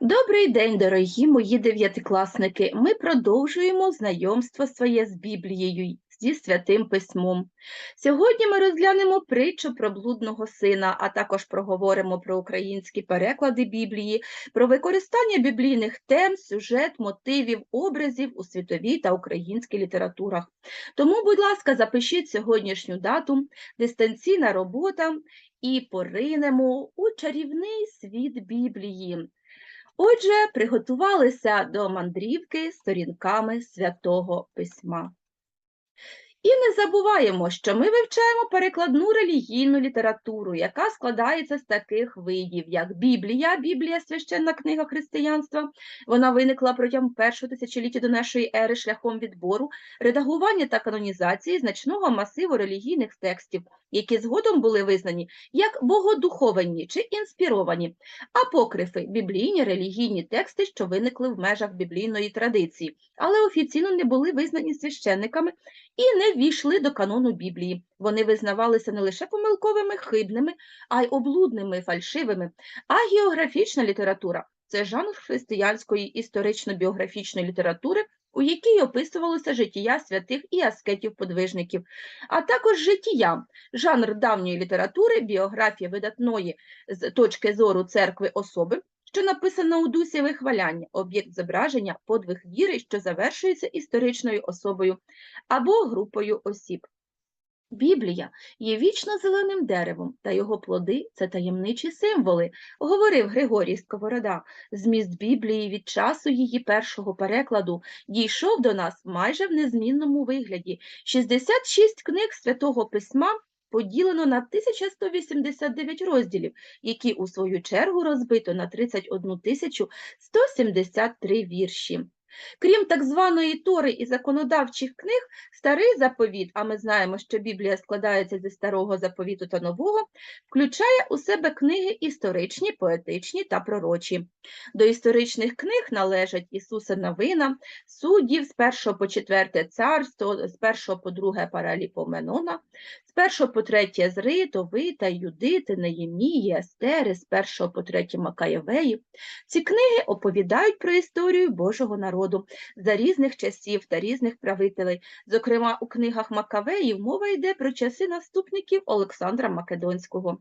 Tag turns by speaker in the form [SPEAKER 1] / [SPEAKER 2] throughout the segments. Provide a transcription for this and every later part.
[SPEAKER 1] Добрий день, дорогі мої дев'ятикласники. Ми продовжуємо знайомство своє з Біблією, зі святим письмом. Сьогодні ми розглянемо притчу про блудного сина, а також проговоримо про українські переклади Біблії, про використання біблійних тем, сюжет, мотивів, образів у світовій та українській літературах. Тому, будь ласка, запишіть сьогоднішню дату, дистанційна робота і поринемо у чарівний світ Біблії. Отже, приготувалися до мандрівки сторінками святого письма. І не забуваємо, що ми вивчаємо перекладну релігійну літературу, яка складається з таких видів, як Біблія, Біблія священна книга християнства. Вона виникла протягом першого тисячоліття до нашої ери шляхом відбору, редагування та канонізації значного масиву релігійних текстів, які згодом були визнані як богодуховані чи інспіровані, апокрифи біблійні релігійні тексти, що виникли в межах біблійної традиції, але офіційно не були визнані священниками і не ввійшли до канону Біблії. Вони визнавалися не лише помилковими, хибними, а й облудними, фальшивими. А географічна література це жанр християнської історично-біографічної літератури, у якій описувалося життя святих і аскетів-подвижників, а також життя, жанр давньої літератури, біографія видатної з точки зору церкви особи, що написана у дусі вихваляння, об'єкт зображення, подвиг віри, що завершується історичною особою або групою осіб. Біблія є вічно зеленим деревом, та його плоди це таємничі символи, говорив Григорій Сковорода. Зміст Біблії від часу її першого перекладу дійшов до нас майже в незмінному вигляді. 66 книг Святого Письма поділено на 1189 розділів, які у свою чергу розбито на 31 173 вірші. Крім так званої тори і законодавчих книг, старий заповіт, а ми знаємо, що Біблія складається зі старого заповіту та нового, включає у себе книги історичні, поетичні та пророчі. До історичних книг належать Ісуса Новина, суддів з 1 по 4 царство, з 1 по 2 параліпоменона, 1 по 3 Зри, Товита, Юдити, Неємії, Естери, з 1 по 3 Макаєвеї. Ці книги оповідають про історію Божого народу за різних часів та різних правителей. Зокрема, у книгах Макавеїв мова йде про часи наступників Олександра Македонського.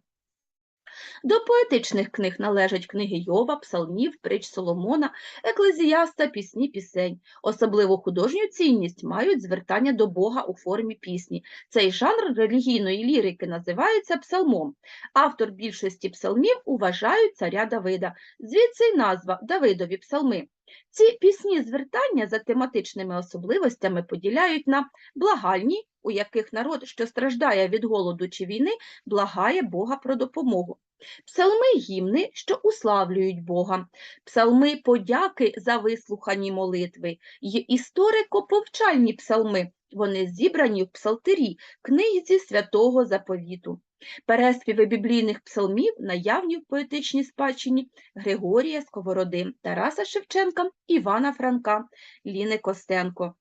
[SPEAKER 1] До поетичних книг належать книги Йова, Псалмів, притч Соломона, Еклезіаста, пісні пісень. Особливу художню цінність мають звертання до Бога у формі пісні. Цей жанр релігійної лірики називається псалмом. Автор більшості псалмів вважають царя Давида, звідси й назва Давидові псалми. Ці пісні звертання за тематичними особливостями поділяють на благальні, у яких народ, що страждає від голоду чи війни, благає Бога про допомогу. Псалми гімни, що уславлюють Бога, псалми подяки за вислухані молитви, й історико-повчальні псалми. Вони зібрані в псалтирі, книзі святого заповіту. Переспіви біблійних псалмів наявні в поетичній спадщині Григорія Сковороди, Тараса Шевченка, Івана Франка, Ліни Костенко.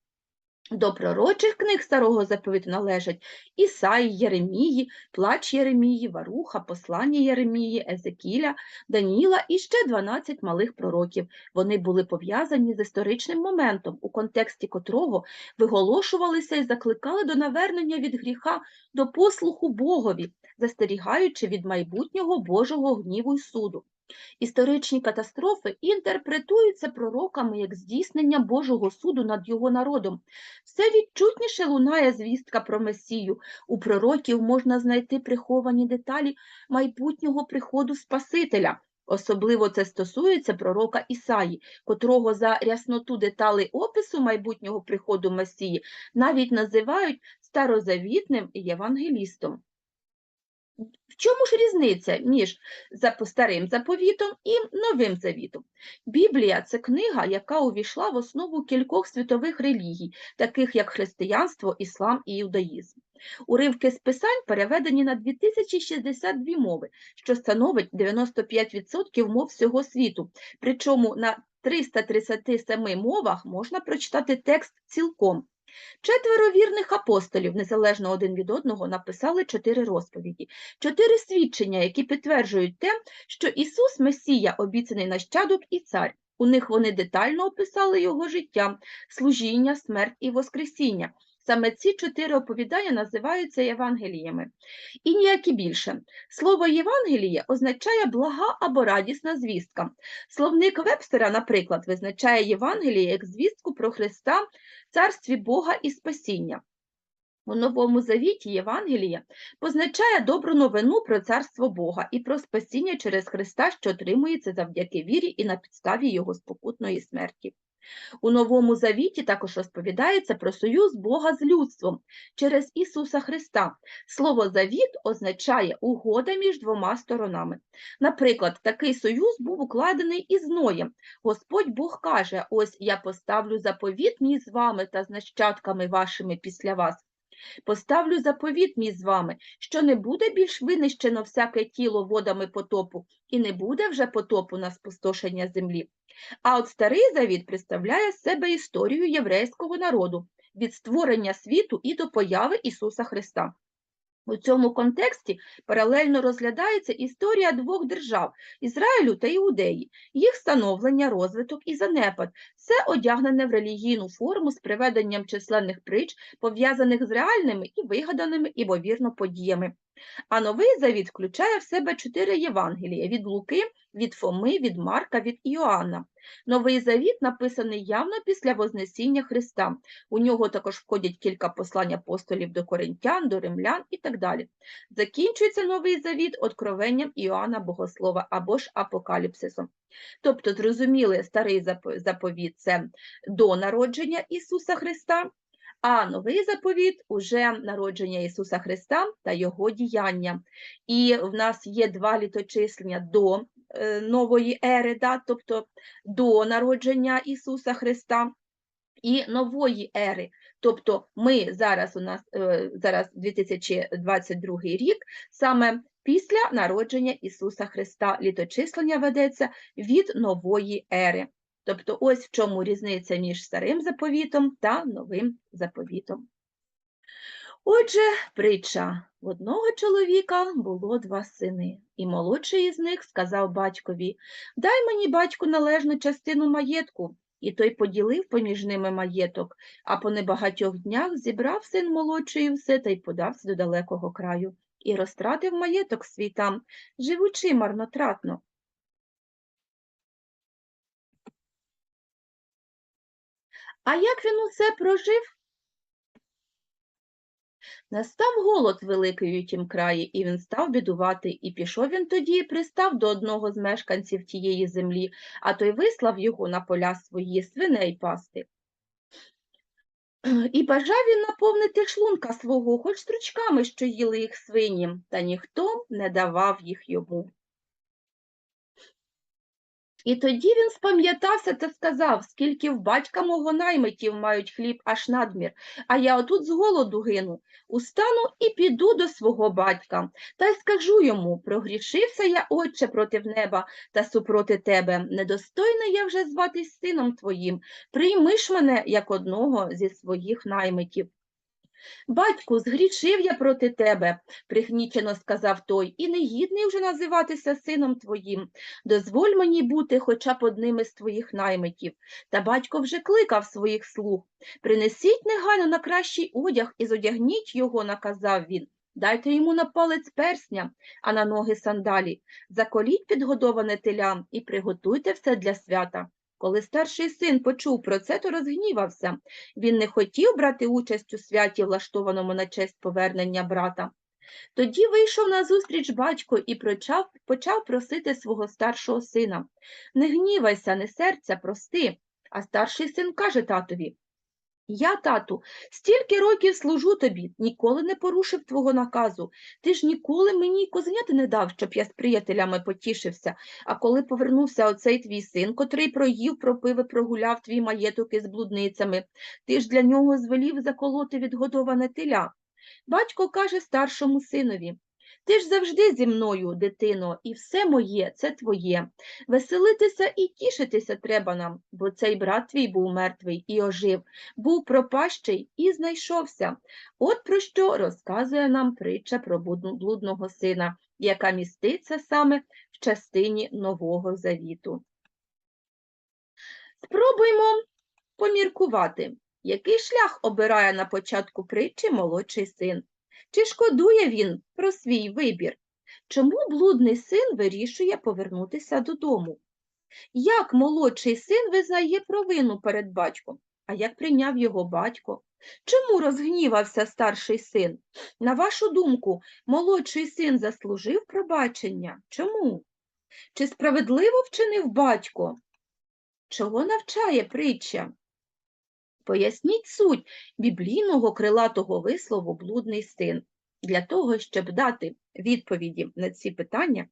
[SPEAKER 1] До пророчих книг старого заповіту належать Ісаї, Єремії, Плач Єремії, Варуха, Послання Єремії, Езекіля, Даніла і ще 12 малих пророків. Вони були пов'язані з історичним моментом, у контексті котрого виголошувалися і закликали до навернення від гріха до послуху Богові, застерігаючи від майбутнього Божого гніву й суду. Історичні катастрофи інтерпретуються пророками як здійснення Божого суду над його народом. Все відчутніше лунає звістка про Месію. У пророків можна знайти приховані деталі майбутнього приходу Спасителя. Особливо це стосується пророка Ісаї, котрого за рясноту деталей опису майбутнього приходу Месії навіть називають старозавітним євангелістом. В чому ж різниця між старим заповітом і новим завітом? Біблія це книга, яка увійшла в основу кількох світових релігій, таких як християнство, іслам і іудаїзм. Уривки з писань переведені на 2062 мови, що становить 95% мов всього світу. Причому на 337 мовах можна прочитати текст цілком. Четверо вірних апостолів, незалежно один від одного, написали чотири розповіді, чотири свідчення, які підтверджують те, що Ісус Месія, обіцяний нащадок і цар. У них вони детально описали його життя, служіння, смерть і воскресіння. Саме ці чотири оповідання називаються Євангеліями. І ніякі більше. Слово Євангеліє означає блага або радісна звістка. Словник Вебстера, наприклад, визначає Євангеліє як звістку про Христа, царстві Бога і спасіння. У Новому Завіті Євангеліє позначає добру новину про царство Бога і про спасіння через Христа, що отримується завдяки вірі і на підставі Його спокутної смерті. У Новому Завіті також розповідається про союз Бога з людством через Ісуса Христа. Слово завіт означає угода між двома сторонами. Наприклад, такий союз був укладений із Ноєм. Господь Бог каже: Ось я поставлю заповіт мій з вами та з нащадками вашими після вас. Поставлю заповіт мій з вами, що не буде більш винищено всяке тіло водами потопу, і не буде вже потопу на спустошення землі. А от старий завіт представляє з себе історію єврейського народу від створення світу і до появи Ісуса Христа. У цьому контексті паралельно розглядається історія двох держав Ізраїлю та Іудеї, їх становлення, розвиток і занепад, все одягнене в релігійну форму з приведенням численних притч, пов'язаних з реальними і вигаданими імовірно подіями. А новий завіт включає в себе чотири Євангелія від Луки, від Фоми, від Марка, від Іоанна. Новий завіт написаний явно після Вознесіння Христа. У нього також входять кілька послань апостолів до коринтян, до римлян і так далі. Закінчується новий завіт откровенням Іоанна Богослова або ж апокаліпсисом. Тобто, зрозуміли, старий заповіт це до народження Ісуса Христа, а новий заповіт уже народження Ісуса Христа та Його діяння. І в нас є два літочислення до е, нової ери, да, тобто до народження Ісуса Христа. І нової ери, тобто ми зараз у нас е, зараз 2022 рік, саме після народження Ісуса Христа літочислення ведеться від нової ери. Тобто ось в чому різниця між старим заповітом та новим заповітом. Отже, притча. В одного чоловіка було два сини, і молодший із них сказав батькові Дай мені, батьку, належну частину маєтку. І той поділив поміж ними маєток, а по небагатьох днях зібрав син молодший все та й подався до далекого краю, і розтратив маєток свій там, живучи марнотратно. А як він усе прожив? Настав голод великий у тім краї, і він став бідувати, і пішов він тоді і пристав до одного з мешканців тієї землі, а той вислав його на поля свої свиней пасти. І бажав він наповнити шлунка свого, хоч стручками, що їли їх свині, та ніхто не давав їх йому. І тоді він спам'ятався та сказав, скільки в батька мого наймитів мають хліб аж надмір, а я отут з голоду гину. Устану і піду до свого батька, та й скажу йому, прогрішився я, отче, проти неба та супроти тебе, недостойний я вже зватись сином твоїм, прийми ж мене, як одного зі своїх наймитів. Батьку, згрішив я проти тебе, пригнічено сказав той, і негідний вже називатися сином твоїм. Дозволь мені бути хоча б одним із твоїх наймитів. Та батько вже кликав своїх слуг. Принесіть негайно на кращий одяг і зодягніть його, наказав він. Дайте йому на палець персня, а на ноги сандалі. Заколіть підгодоване телям і приготуйте все для свята. Коли старший син почув про це, то розгнівався. Він не хотів брати участь у святі, влаштованому на честь повернення брата. Тоді вийшов назустріч батько і почав, почав просити свого старшого сина Не гнівайся, не серця, прости. А старший син каже татові Я, тату, стільки років служу тобі, ніколи не порушив твого наказу. Ти ж ніколи мені козеняти не дав, щоб я з приятелями потішився. А коли повернувся оцей твій син, котрий проїв, пропив і прогуляв твій маєток із блудницями, ти ж для нього звелів заколоти відгодоване теля. Батько каже старшому синові Ти ж завжди зі мною, дитино, і все моє це твоє. Веселитися і тішитися треба нам, бо цей брат твій був мертвий і ожив, був пропащий і знайшовся. От про що розказує нам притча про блудного сина, яка міститься саме в частині Нового Завіту. Спробуймо поміркувати, який шлях обирає на початку притчі молодший син. Чи шкодує він про свій вибір? Чому блудний син вирішує повернутися додому? Як молодший син визнає провину перед батьком? А як прийняв його батько? Чому розгнівався старший син? На вашу думку, молодший син заслужив пробачення? Чому? Чи справедливо вчинив батько? Чого навчає притча? Поясніть суть біблійного крилатого вислову блудний син. Для того, щоб дати відповіді на ці питання,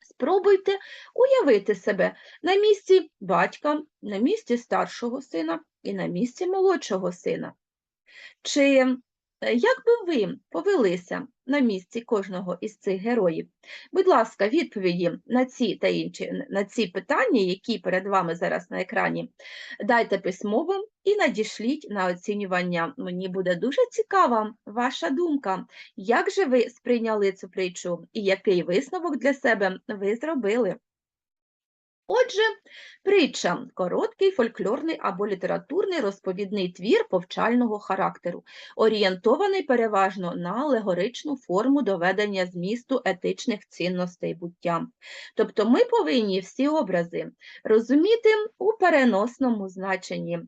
[SPEAKER 1] спробуйте уявити себе на місці батька, на місці старшого сина і на місці молодшого сина. Чи як би ви повелися на місці кожного із цих героїв? Будь ласка, відповіді на ці та інші на ці питання, які перед вами зараз на екрані, дайте письмово і надішліть на оцінювання. Мені буде дуже цікава ваша думка. Як же ви сприйняли цю притчу і який висновок для себе ви зробили? Отже, притча короткий фольклорний або літературний розповідний твір повчального характеру, орієнтований переважно на алегоричну форму доведення змісту етичних цінностей буття. Тобто ми повинні всі образи розуміти у переносному значенні.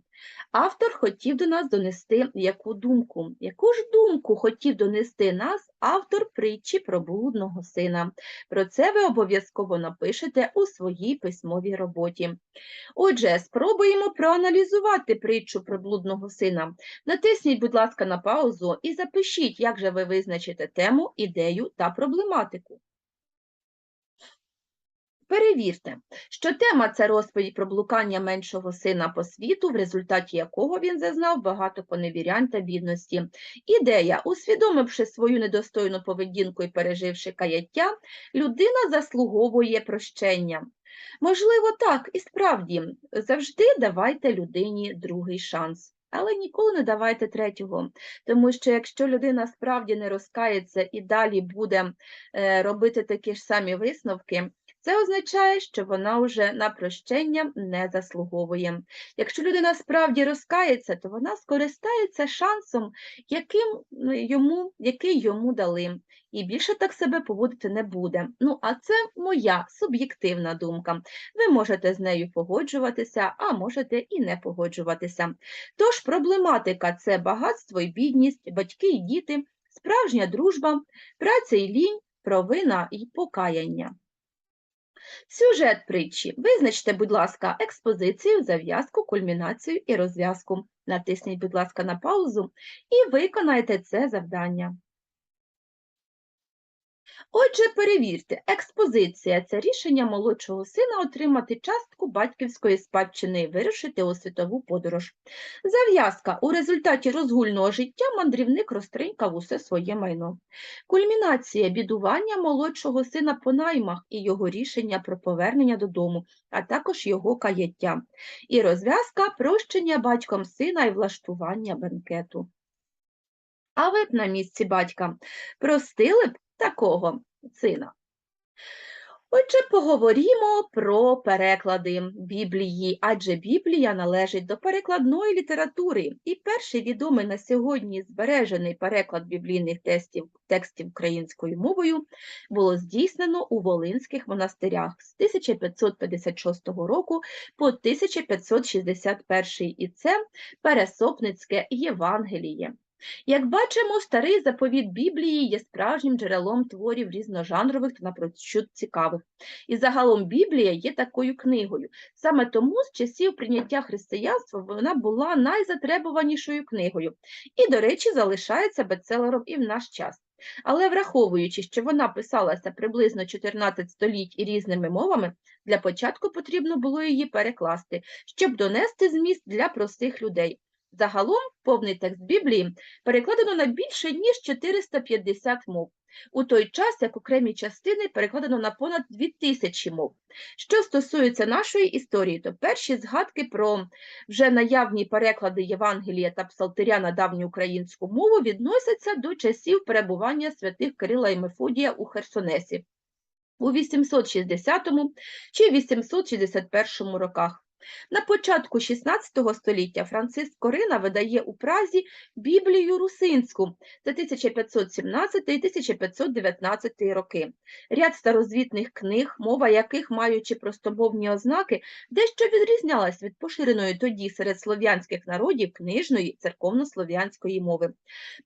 [SPEAKER 1] Автор хотів до нас донести яку думку? Яку ж думку хотів донести нас автор притчі про блудного сина? Про це ви обов'язково напишете у своїй письмовій роботі. Отже, спробуємо проаналізувати притчу про блудного сина. Натисніть, будь ласка, на паузу і запишіть, як же ви визначите тему, ідею та проблематику. Перевірте, що тема це розповідь про блукання меншого сина по світу, в результаті якого він зазнав багато поневірянь та бідності. Ідея, усвідомивши свою недостойну поведінку і переживши каяття, людина заслуговує прощення. Можливо, так, і справді, завжди давайте людині другий шанс. Але ніколи не давайте третього, тому що якщо людина справді не розкається і далі буде е, робити такі ж самі висновки, це означає, що вона вже на прощення не заслуговує. Якщо людина справді розкається, то вона скористається шансом, яким ну, йому, який йому дали, і більше так себе поводити не буде. Ну, а це моя суб'єктивна думка. Ви можете з нею погоджуватися, а можете і не погоджуватися. Тож проблематика це багатство і бідність, батьки і діти, справжня дружба, праця і лінь, провина і покаяння. Сюжет притчі. Визначте, будь ласка, експозицію, зав'язку, кульмінацію і розв'язку. Натисніть, будь ласка, на паузу і виконайте це завдання. Отже, перевірте, експозиція це рішення молодшого сина отримати частку батьківської спадщини і вирушити у світову подорож. Зав'язка у результаті розгульного життя мандрівник розтринькав усе своє майно. Кульмінація бідування молодшого сина по наймах і його рішення про повернення додому, а також його каяття. І розв'язка прощення батьком сина і влаштування бенкету. А ви б на місці батька простили б такого сина. Отже, поговоримо про переклади Біблії, адже Біблія належить до перекладної літератури, і перший відомий на сьогодні збережений переклад біблійних текстів, текстів українською мовою було здійснено у Волинських монастирях з 1556 року по 1561, і це Пересопницьке Євангеліє. Як бачимо, старий заповіт Біблії є справжнім джерелом творів різножанрових та напрочуд цікавих. І загалом Біблія є такою книгою. Саме тому з часів прийняття християнства вона була найзатребуванішою книгою і, до речі, залишається бестселером і в наш час. Але враховуючи, що вона писалася приблизно 14 століть і різними мовами, для початку потрібно було її перекласти, щоб донести зміст для простих людей. Загалом повний текст Біблії перекладено на більше ніж 450 мов. у той час як окремі частини перекладено на понад 2000 мов. Що стосується нашої історії, то перші згадки про вже наявні переклади Євангелія та Псалтиря на давню українську мову відносяться до часів перебування святих Кирила і Мефодія у Херсонесі у 860 чи 861 роках. На початку XVI століття Франциск Корина видає у Празі Біблію русинську це 1517 і 1519 роки. Ряд старозвітних книг, мова яких, маючи простомовні ознаки, дещо відрізнялась від поширеної тоді серед слов'янських народів книжної церковнослов'янської мови.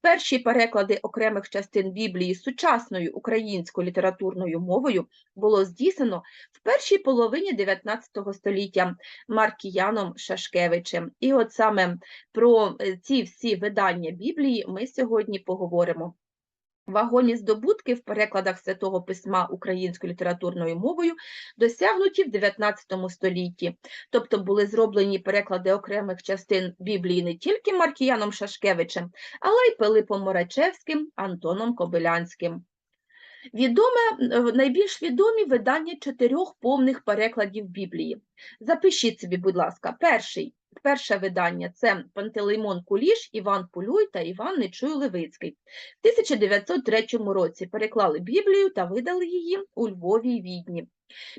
[SPEAKER 1] Перші переклади окремих частин Біблії сучасною українською літературною мовою було здійснено в першій половині 19 століття Маркіяном Шашкевичем. І от саме про е, ці всі видання Біблії ми сьогодні поговоримо. Вагоні здобутки в перекладах Святого Письма українською літературною мовою досягнуті в 19 столітті, тобто були зроблені переклади окремих частин Біблії не тільки Маркіяном Шашкевичем, але й Пилипом Морачевським, Антоном Кобилянським. Відоме, е, найбільш відомі видання чотирьох повних перекладів Біблії. Запишіть собі, будь ласка, перший, перше видання це Пантелеймон Куліш, Іван Полюй та Іван Нечуй Левицький. В 1903 році переклали Біблію та видали її у Львові й Відні.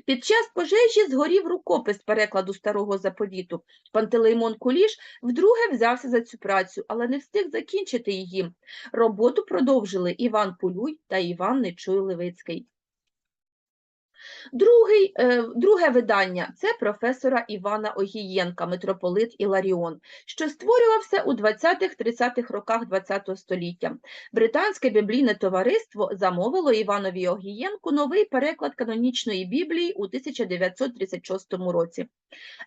[SPEAKER 1] Під час пожежі згорів рукопис перекладу старого заповіту. Пантелеймон Куліш вдруге взявся за цю працю, але не встиг закінчити її. Роботу продовжили Іван Полюй та Іван Нечуй Левицький. Другий, е, друге видання це професора Івана Огієнка, митрополит Іларіон, що створювався у 20-30-х роках ХХ століття. Британське біблійне товариство замовило Іванові Огієнку новий переклад канонічної Біблії у 1936 році.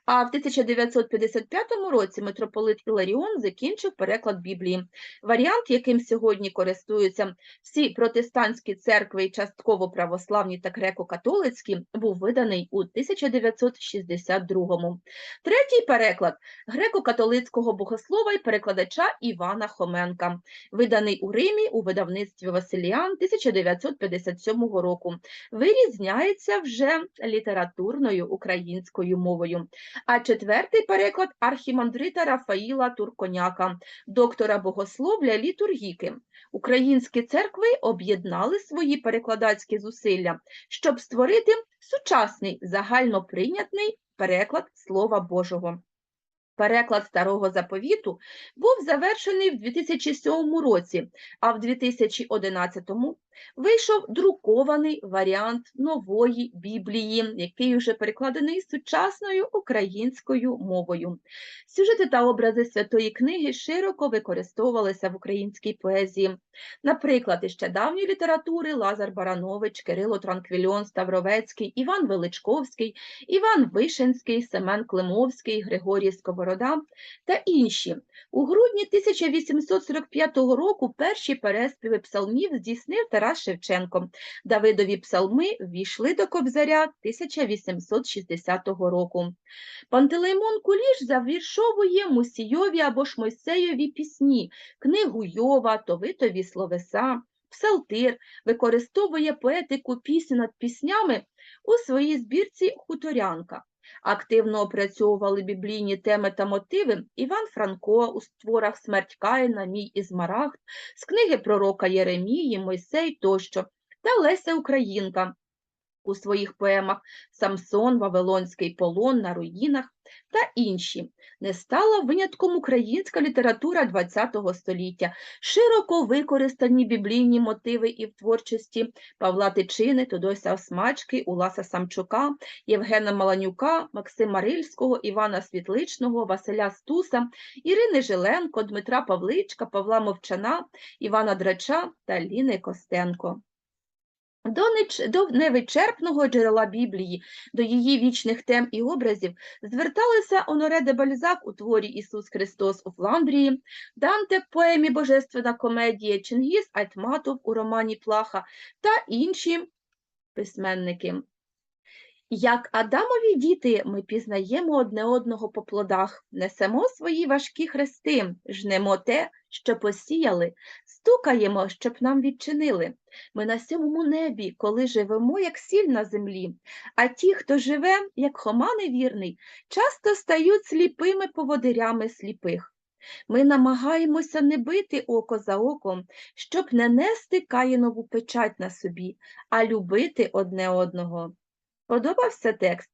[SPEAKER 1] А в 1955 році митрополит Іларіон закінчив переклад Біблії. Варіант, яким сьогодні користуються всі протестантські церкви і частково православні та греко-католицькі, був виданий у 1962-му. Третій переклад греко-католицького богослова і перекладача Івана Хоменка, виданий у Римі у видавництві Василіан 1957 року. Вирізняється вже літературною українською мовою. А четвертий переклад архімандрита Рафаїла Турконяка, доктора богословля літургіки. Українські церкви об'єднали свої перекладацькі зусилля, щоб створити сучасний загальноприйнятний переклад Слова Божого. Переклад старого заповіту був завершений в 2007 році, а в 2011 вийшов друкований варіант нової Біблії, який вже перекладений сучасною українською мовою. Сюжети та образи святої книги широко використовувалися в українській поезії. Наприклад, із ще давньої літератури Лазар Баранович, Кирило Транквільон Ставровецький, Іван Величковський, Іван Вишинський, Семен Климовський, Григорій Сковорода та інші. У грудні 1845 року перші переспіви псалмів здійснив Тарас Шевченко. Давидові псалми ввійшли до Кобзаря 1860 року. Пантелеймон Куліш завіршовує Мусійові або ж пісні, книгу Йова, Товитові словеса, псалтир, використовує поетику пісні над піснями у своїй збірці Хуторянка. Активно опрацьовували біблійні теми та мотиви Іван Франко у створах Смерть Каїна, Мій Ізмарагд, з книги пророка Єремії, Мойсей тощо, та Леся Українка у своїх поемах Самсон, Вавилонський полон на руїнах та інші. Не стала винятком українська література ХХ століття, широко використані біблійні мотиви і в творчості Павла Тичини, Тодося Осмачки, Уласа Самчука, Євгена Маланюка, Максима Рильського, Івана Світличного, Василя Стуса, Ірини Жиленко, Дмитра Павличка, Павла Мовчана, Івана Драча та Ліни Костенко. До, невичерпного джерела Біблії, до її вічних тем і образів зверталися Оноре де Бальзак у творі Ісус Христос у Фландрії, Данте в поемі Божественна комедія, Чингіс Айтматов у романі Плаха та інші письменники. Як Адамові діти, ми пізнаємо одне одного по плодах, несемо свої важкі хрести, жнемо те, що посіяли, стукаємо, щоб нам відчинили. Ми на сьомому небі, коли живемо, як сіль на землі, а ті, хто живе, як Хома невірний, часто стають сліпими поводирями сліпих. Ми намагаємося не бити око за оком, щоб не нести каїнову печать на собі, а любити одне одного. Подобався текст?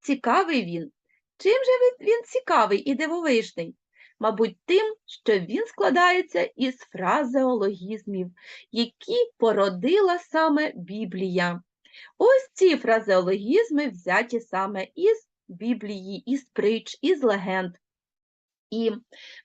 [SPEAKER 1] Цікавий він. Чим же він- цікавий і дивовижний? Мабуть, тим, що він складається із фразеологізмів, які породила саме Біблія. Ось ці фразеологізми взяті саме із Біблії, із притч, із легенд. І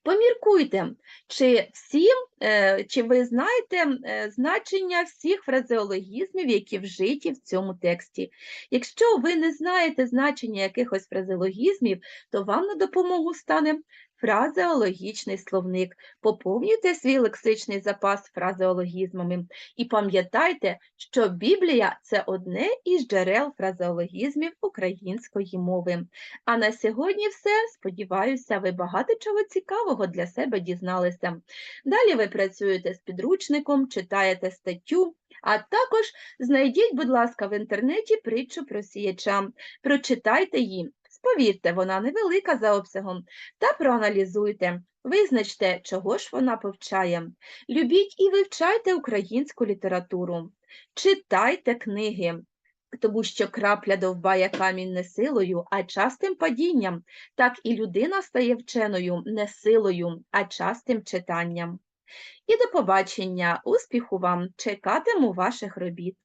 [SPEAKER 1] поміркуйте, чи всім, е, чи ви знаєте е, значення всіх фразеологізмів, які вжиті в цьому тексті. Якщо ви не знаєте значення якихось фразеологізмів, то вам на допомогу стане фразеологічний словник. Поповнюйте свій лексичний запас фразеологізмами і пам'ятайте, що Біблія це одне із джерел фразеологізмів української мови. А на сьогодні все. Сподіваюся, ви багато чого цікавого для себе дізналися. Далі ви працюєте з підручником, читаєте статтю, а також знайдіть, будь ласка, в інтернеті притчу про сіяча. Прочитайте її. Повірте, вона невелика за обсягом, та проаналізуйте, визначте, чого ж вона повчає. Любіть і вивчайте українську літературу, читайте книги, тому що крапля довбає камінь не силою, а частим падінням. Так і людина стає вченою не силою, а частим читанням. І до побачення, успіху вам, чекатиму ваших робіт.